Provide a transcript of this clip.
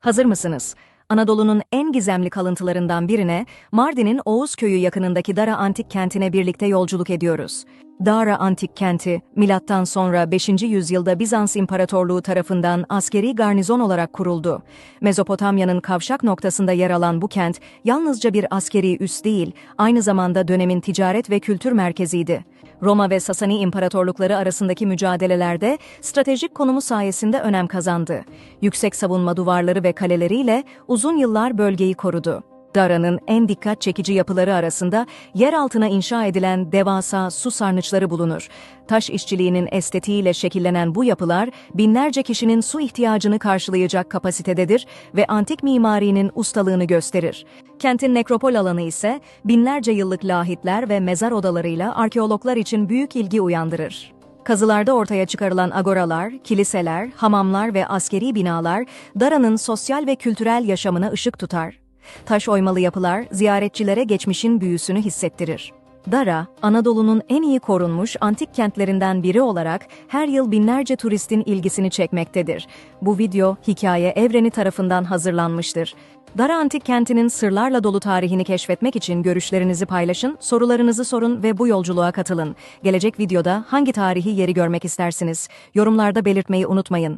Hazır mısınız? Anadolu'nun en gizemli kalıntılarından birine, Mardin'in Oğuz köyü yakınındaki Dara Antik Kenti'ne birlikte yolculuk ediyoruz. Dara Antik Kenti, milattan sonra 5. yüzyılda Bizans İmparatorluğu tarafından askeri garnizon olarak kuruldu. Mezopotamya'nın kavşak noktasında yer alan bu kent, yalnızca bir askeri üs değil, aynı zamanda dönemin ticaret ve kültür merkeziydi. Roma ve Sasani imparatorlukları arasındaki mücadelelerde stratejik konumu sayesinde önem kazandı. Yüksek savunma duvarları ve kaleleriyle uzun yıllar bölgeyi korudu. Dara'nın en dikkat çekici yapıları arasında yer altına inşa edilen devasa su sarnıçları bulunur. Taş işçiliğinin estetiğiyle şekillenen bu yapılar binlerce kişinin su ihtiyacını karşılayacak kapasitededir ve antik mimarinin ustalığını gösterir. Kentin nekropol alanı ise binlerce yıllık lahitler ve mezar odalarıyla arkeologlar için büyük ilgi uyandırır. Kazılarda ortaya çıkarılan agoralar, kiliseler, hamamlar ve askeri binalar Dara'nın sosyal ve kültürel yaşamına ışık tutar. Taş oymalı yapılar ziyaretçilere geçmişin büyüsünü hissettirir. Dara, Anadolu'nun en iyi korunmuş antik kentlerinden biri olarak her yıl binlerce turistin ilgisini çekmektedir. Bu video hikaye evreni tarafından hazırlanmıştır. Dara Antik Kenti'nin sırlarla dolu tarihini keşfetmek için görüşlerinizi paylaşın, sorularınızı sorun ve bu yolculuğa katılın. Gelecek videoda hangi tarihi yeri görmek istersiniz? Yorumlarda belirtmeyi unutmayın.